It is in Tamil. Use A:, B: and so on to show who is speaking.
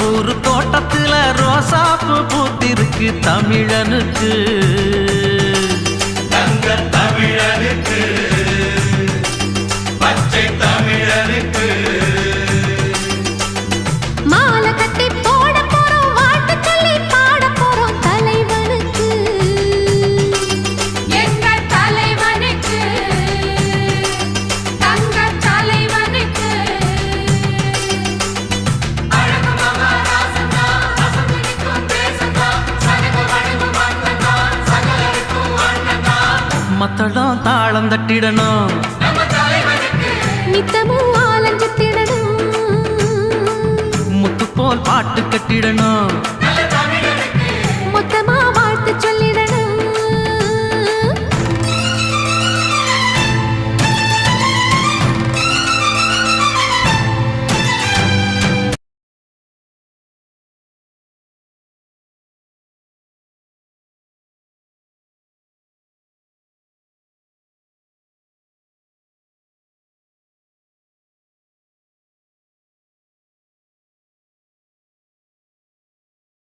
A: ஊர் தோட்டத்துல ரோசாப்பு பூத்திருக்கு தமிழனுக்கு. மத்தளம் தாளம் தட்டிடணும்.
B: நம்ம
C: நித்தமும் ஆலஞ்சு திடணும்
A: முத்து போல் பாட்டு கட்டிடணும்.